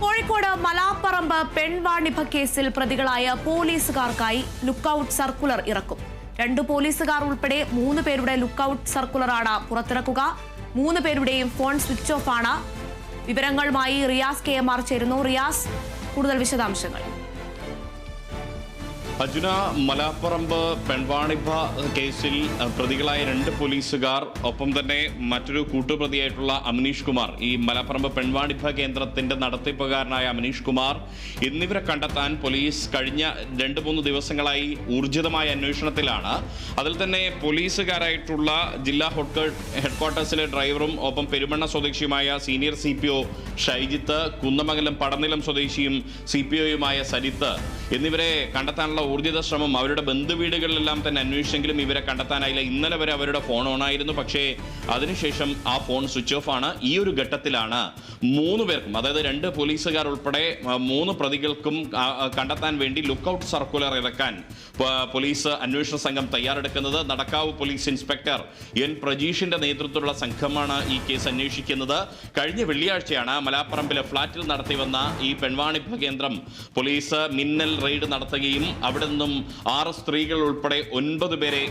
കോഴിക്കോട് മലാപ്പറമ്പ് പെൺവാണിഭ കേസിൽ പ്രതികളായ പോലീസുകാർക്കായി lookout circular ഇറക്കും. രണ്ട് പോലീസുകാർ ഉൾപ്പെടെ മൂന്ന് പേരുടെ ലുക്കൌട്ട് സർക്കുലറാണ് പുറത്തിറക്കുക. മൂന്ന് പേരുടെയും ഫോൺ സ്വിച്ച് ഓഫ് ആണ് വിവരങ്ങളുമായി റിയാസ് കെ എം ആർ ചേരുന്നു. റിയാസ് കൂടുതൽ വിശദാംശങ്ങൾ. അർജുന മലാപ്പറമ്പ് പെൺവാണിഭ കേസിൽ പ്രതികളായ രണ്ട് പോലീസുകാർ ഒപ്പം തന്നെ മറ്റൊരു കൂട്ടുപ്രതിയായിട്ടുള്ള അമിനീഷ് കുമാർ. ഈ മലാപ്പറമ്പ് പെൺവാണിഭ കേന്ദ്രത്തിന്റെ നടത്തിപ്പുകാരനായ അമിനീഷ് കുമാർ എന്നിവരെ കണ്ടെത്താൻ പോലീസ് കഴിഞ്ഞ രണ്ട് മൂന്ന് ദിവസങ്ങളായി ഊർജിതമായ അന്വേഷണത്തിലാണ്. അതിൽ തന്നെ പോലീസുകാരായിട്ടുള്ള ജില്ലാ ഹെഡ്ക്വാർട്ടേഴ്സിലെ ഡ്രൈവറും ഒപ്പം Perumanna സ്വദേശിയുമായ senior C P O Shaijith Kunnamangalam Padanilam സ്വദേശിയും സി പി ഒയുമായ സരിത്ത് എന്നിവരെ കണ്ടെത്താനുള്ള ഊർജിത ശ്രമം അവരുടെ ബന്ധുവീടുകളിലെല്ലാം തന്നെ അന്വേഷിച്ചെങ്കിലും ഇവരെ കണ്ടെത്താനായില്ല. ഇന്നലെ വരെ അവരുടെ ഫോൺ ഓൺ ആയിരുന്നു. പക്ഷേ അതിനുശേഷം ആ ഫോൺ സ്വിച്ച് ഓഫ് ആണ്. ഈ ഒരു ഘട്ടത്തിലാണ് മൂന്ന് പേർക്കും അതായത് രണ്ട് പോലീസുകാർ ഉൾപ്പെടെ മൂന്ന് പ്രതികൾക്കും കണ്ടെത്താൻ വേണ്ടി ലുക്കൌട്ട് സർക്കുലർ ഇറക്കാൻ പോലീസ് അന്വേഷണ സംഘം തയ്യാറെടുക്കുന്നത് നടക്കാവ് പോലീസ് ഇൻസ്പെക്ടർ എൻ പ്രജീഷിന്റെ നേതൃത്വത്തിലുള്ള സംഘമാണ് ഈ കേസ് അന്വേഷിക്കുന്നത്. കഴിഞ്ഞ വെള്ളിയാഴ്ചയാണ് മലാപ്പറമ്പിലെ ഫ്ളാറ്റിൽ നടത്തി വന്ന ഈ പെൺവാണിഭ കേന്ദ്രം പോലീസ് മിന്നൽ റെയ്ഡ് നടത്തുകയും അവിടെ നിന്നും ആറ് സ്ത്രീകൾ ഉൾപ്പെടെ ഒൻപത് പേരെ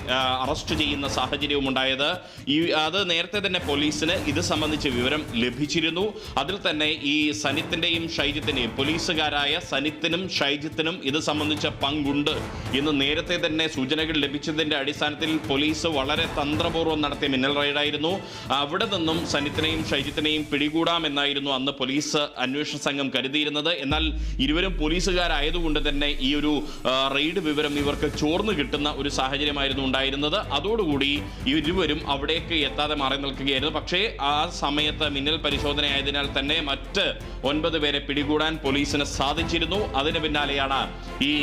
അറസ്റ്റ് ചെയ്യുന്ന സാഹചര്യവും ഉണ്ടായത് ഈ അത് നേരത്തെ തന്നെ പോലീസിന് ഇത് സംബന്ധിച്ച് വിവരം ലഭിച്ചിരുന്നു. അതിൽ തന്നെ ഈ സനിത്തിന്റെയും ഷൈജിത്തിന്റെയും പോലീസുകാരായ സനിത്തിനും ഷൈജിത്തിനും ഇത് സംബന്ധിച്ച പങ്കുണ്ട് എന്ന് നേരത്തെ തന്നെ സൂചനകൾ ലഭിച്ചതിന്റെ അടിസ്ഥാനത്തിൽ പോലീസ് വളരെ തന്ത്രപൂർവം നടത്തിയ മിന്നൽ റെയ്ഡായിരുന്നു അവിടെ നിന്നും സനിത്തിനെയും ഷൈജിത്തിനെയും പിടികൂടാമെന്നായിരുന്നു അന്ന് പോലീസ് അന്വേഷണ സംഘം കരുതിയിരുന്നത്. എന്നാൽ ഇരുവരും പോലീസുകാരായതുകൊണ്ട് തന്നെ ഈ ഒരു റെയ്ഡ് വിവരം ഇവർക്ക് ചോർന്നു കിട്ടുന്ന ഒരു സാഹചര്യമായിരുന്നു ഉണ്ടായിരുന്നത്. അതോടുകൂടി ഇരുവരും അവിടേക്ക് എത്താതെ മാറി നിൽക്കുകയായിരുന്നു. പക്ഷേ ആ സമയത്ത് മിന്നൽ പരിശോധന ആയതിനാൽ തന്നെ മറ്റ് ഒൻപത് പേരെ പിടികൂടാൻ പോലീസിന് സാധിച്ചിരുന്നു. അതിന് പിന്നാലെയാണ് ഈ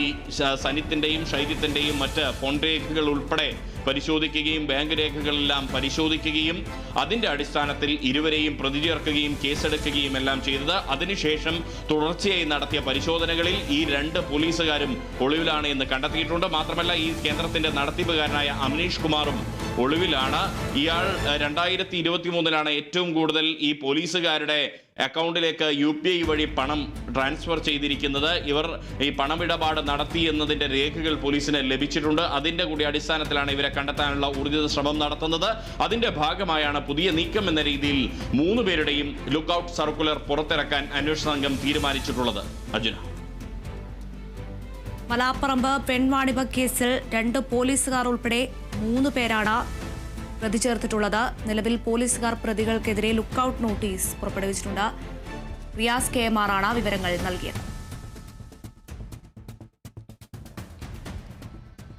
സനിത്തിന്റെയും ഷൈര്യത്തിന്റെയും മറ്റ് ഫോൺ രേഖകൾ ഉൾപ്പെടെ പരിശോധിക്കുകയും ബാങ്ക് രേഖകളെല്ലാം പരിശോധിക്കുകയും അതിന്റെ അടിസ്ഥാനത്തിൽ ഇരുവരെയും പ്രതി ചേർക്കുകയും കേസെടുക്കുകയും എല്ലാം ചെയ്തത്. അതിനുശേഷം തുടർച്ചയായി നടത്തിയ പരിശോധനകളിൽ ഈ രണ്ട് പോലീസുകാരും ഒളിവിലാണ് എന്ന് കണ്ടെത്തിയിട്ടുണ്ട്. മാത്രമല്ല ഈ കേന്ദ്രത്തിന്റെ നടത്തിപ്പുകാരനായ അമനീഷ് കുമാറും ഒളിവിലാണ്. ഇയാൾ രണ്ടായിരത്തി ഇരുപത്തി മൂന്നിലാണ് ഏറ്റവും കൂടുതൽ ഈ പോലീസുകാരുടെ അക്കൗണ്ടിലേക്ക് യു പി ഐ വഴി പണം ട്രാൻസ്ഫർ ചെയ്തിരിക്കുന്നത് ഇവർ ഈ പണമിടപാട് നടത്തി എന്നതിന്റെ രേഖകൾ പോലീസിന് ലഭിച്ചിട്ടുണ്ട്. അതിന്റെ കൂടി അടിസ്ഥാനത്തിലാണ് ഇവരെ കണ്ടെത്താനുള്ള ഊർജിത ശ്രമം നടത്തുന്നത്. അതിന്റെ ഭാഗമായാണ് പുതിയ നീക്കം എന്ന രീതിയിൽ മൂന്ന് പേരുടെയും ലുക്കൌട്ട് സർക്കുലർ പുറത്തിറക്കാൻ അന്വേഷണ സംഘം തീരുമാനിച്ചിട്ടുള്ളത്. അർജുന. മലാപ്പറമ്പ് പെൺവാണിഭ കേസിൽ രണ്ട് പോലീസുകാർ ഉൾപ്പെടെ മൂന്ന് പേരാണ് പ്രതി ചേർത്തിട്ടുള്ളത് നിലവിൽ പോലീസുകാർ പ്രതികൾക്കെതിരെ ലുക്കൌട്ട് നോട്ടീസ് പുറപ്പെടുവിച്ചിട്ടുണ്ട്. റിയാസ് കെ എം ആർ ആണ് വിവരങ്ങൾ നൽകിയത്.